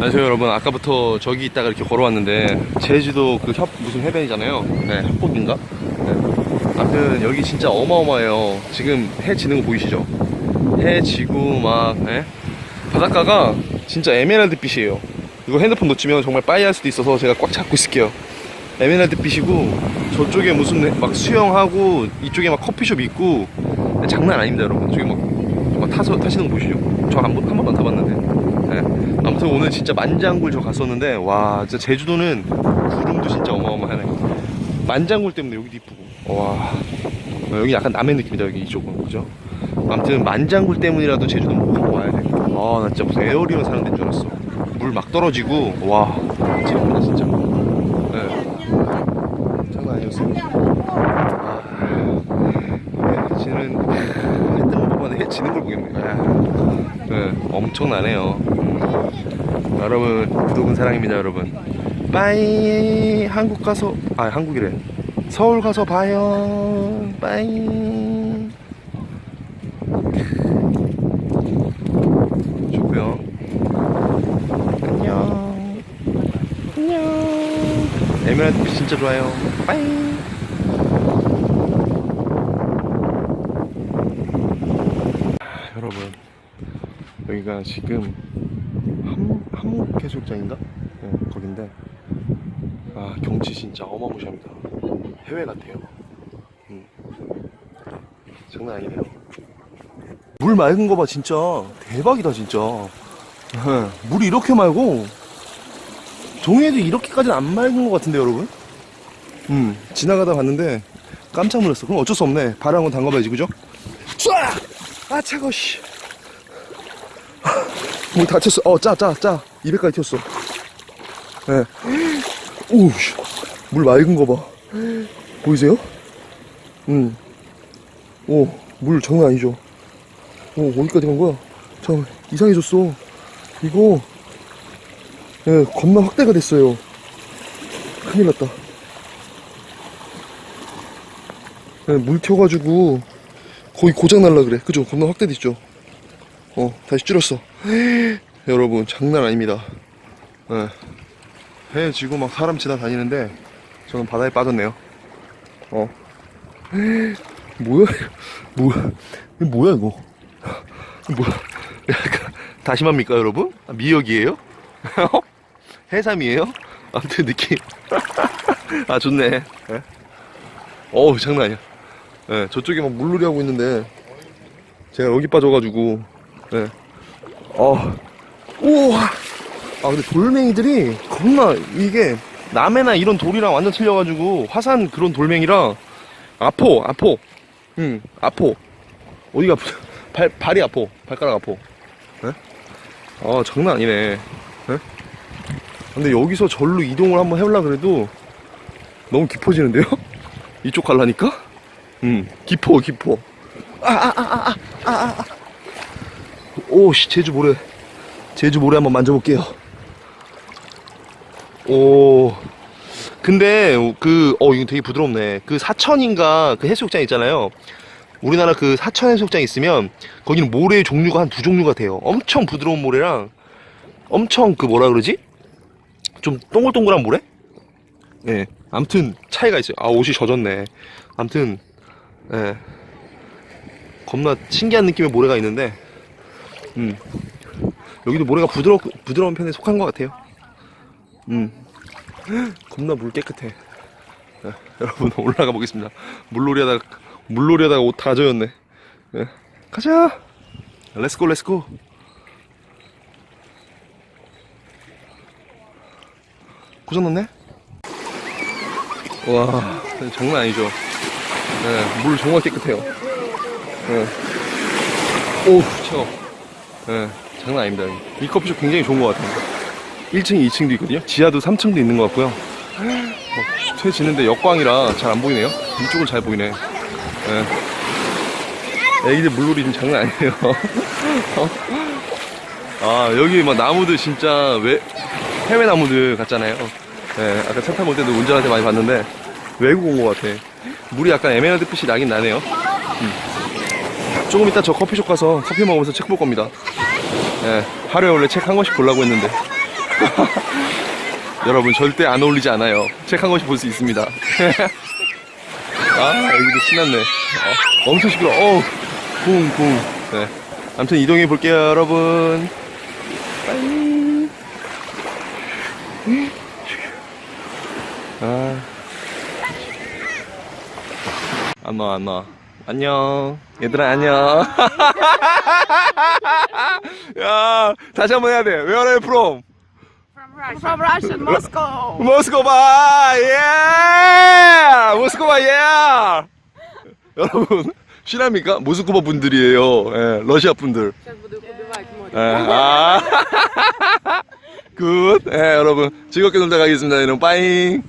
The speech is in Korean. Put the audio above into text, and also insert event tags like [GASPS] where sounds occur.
안녕하세요 여러분. 아까부터 저기 있다가 이렇게 걸어왔는데 제주도 그 협 무슨 해변이잖아요. 네 협곡인가? 네. 아무튼 여기 진짜 어마어마해요. 지금 해 지는 거 보이시죠? 해 지고 막 예? 바닷가가 진짜 에메랄드 빛이에요. 이거 핸드폰 놓치면 정말 빠이할 수도 있어서 제가 꽉 잡고 있을게요. 에메랄드 빛이고 저쪽에 무슨 막 수영하고 이쪽에 막 커피숍 있고 장난 아닙니다 여러분. 저기 막, 막 타서 타시는 거 보이시죠? 저 한 번 한 번도 안 타봤는데 네. 아무튼 오늘 진짜 만장굴 저 갔었는데 와 진짜 제주도는 구름도 진짜 어마어마하네. 만장굴 때문에 여기도 이쁘고. 와 어, 여기 약간 남의 느낌이다 여기 이쪽은. 그죠? 아무튼 만장굴 때문이라도 제주도 꼭 와야 돼 아나 진짜 무슨 에어리언 사는 데인 줄 알았어. 물 막 떨어지고 와 재밌다 진짜. 네. 장난 아니었어요 아, 해 지는 해 뜨는 것보다 해 지는 걸 보겠네. 아, 네, 엄청나네요. 음. 여러분 구독은 사랑입니다 여러분. 빠이 한국 가서 아 한국이래. 서울 가서 봐요. 빠이. 좋고요. 안녕. 안녕. 에메랄드 빛 진짜 좋아요. 빠이. 여러분. 여기가 지금 함, 함목해수욕장인가? 네, 거긴데. 아 경치 진짜 어마무시합니다. 해외 같아요. 음. 장난 아니네요. 물 맑은 거 봐 진짜. 대박이다 진짜. 네, 물이 이렇게 맑고 종이에도 이렇게까지는 안 맑은 것 같은데 여러분? 음 지나가다 봤는데 깜짝 놀랐어. 그럼 어쩔 수 없네. 발 한번 담가봐야지 그죠? 쏴! 아 차가워 씨 뭐 다쳤어. 어, 짜, 짜, 짜. 200까지 튀었어. 예. 오, 씨. 물 맑은 거 봐. 보이세요? 응. 오, 물 장난 아니죠? 오, 어디까지 간 거야? 잠깐, 이상해졌어. 이거, 예, 겁나 확대가 됐어요. 큰일 났다. 예, 물 튀어가지고, 거의 고장 날라 그래. 그죠? 겁나 확대됐죠? 어, 다시 줄였어. [GASPS] 여러분, 장난 아닙니다. 예. 해 지고 막 사람 지나다니는데, 저는 바다에 빠졌네요. 어. [GASPS] 뭐야? 뭐야? [LAUGHS] 뭐야, 이거? 뭐야? [GASPS] 다시마입니까, 여러분? 아, 미역이에요? [LAUGHS] 해삼이에요? 아무튼 느낌. [LAUGHS] 아, 좋네. 예? 어우, 장난 아니야. 예, 저쪽에 막 물놀이 하고 있는데, 제가 여기 빠져가지고, 네. 어, 우와. 아, 근데 돌멩이들이 겁나, 이게, 남해나 이런 돌이랑 완전 틀려가지고, 화산 그런 돌멩이랑, 아포, 아포. 응, 아포. 어디가 아프죠? 발, 발이 아포. 발가락 아포. 네? 아, 장난 아니네. 네? 근데 여기서 절로 이동을 한번 해보려 그래도, 너무 깊어지는데요? [LAUGHS] 이쪽 갈라니까? 응, 깊어, 깊어. 오씨 제주 모래. 제주 모래 한번 만져볼게요. 오. 근데 그어 이거 되게 부드럽네. 그 사천인가 그 해수욕장 있잖아요. 우리나라 그 사천 해수욕장 있으면 거기는 모래의 종류가 한 두 종류가 돼요. 엄청 부드러운 모래랑 엄청 그 뭐라 그러지? 좀 동글동글한 모래? 예. 아무튼 차이가 있어요. 아 옷이 젖었네. 아무튼 예. 겁나 신기한 느낌의 모래가 있는데 음. 여기도 모래가 부드러, 부드러운 편에 속한 것 같아요. 음. [GASPS] 겁나 물 깨끗해. 네, [LAUGHS] 여러분, 올라가 보겠습니다. 물놀이 하다가, 물놀이 하다가 옷 다 젖었네. 네, 가자! 렛츠고, 렛츠고! 고장났네? 와, 장난 아니죠? 네, 물 정말 깨끗해요. 네. 오우, 차가워. 예, 장난 아닙니다. 이 커피숍 굉장히 좋은 것 같아요. 1층, 2층도 있거든요. 지하도 3층도 있는 것 같고요. 뭐, 퇴 지는데 역광이라 잘 안 보이네요. 이쪽은 잘 보이네. 예. 애기들 물놀이 좀 장난 아니에요. [LAUGHS] 어? 아, 여기 막 나무들 진짜 외, 해외 나무들 같잖아요. 예, 아까 차올 때도 운전할 때 많이 봤는데 외국 온 것 같아. 물이 약간 에메랄드 빛이 나긴 나네요. 조금 이따 저 커피숍 가서 커피 먹으면서 책 볼 겁니다. 예, 하루에 원래 책 한 권씩 보려고 했는데. [LAUGHS] 여러분 절대 안 어울리지 않아요. 책 한 권씩 볼 수 있습니다. [LAUGHS] 아 여기도 신났네. 어, 엄청 시끄러. 어, 쿵 쿵. 네. 아무튼 이동해 볼게요, 여러분. 빠이. 아. 안 나와 안 나와. 안녕. 얘들아, 안녕. [LAUGHS] 야, 다시 한번 해야 돼. Where are you from? From Russian, Moscow. 모스크바, 예! 모스크바, 예! 여러분, 실합니까? 모스크바 분들이에요. 예, 러시아 분들. 예, 아. [LAUGHS] 굿. 예, 여러분. 즐겁게 놀다 가겠습니다. 여러분, 빠잉.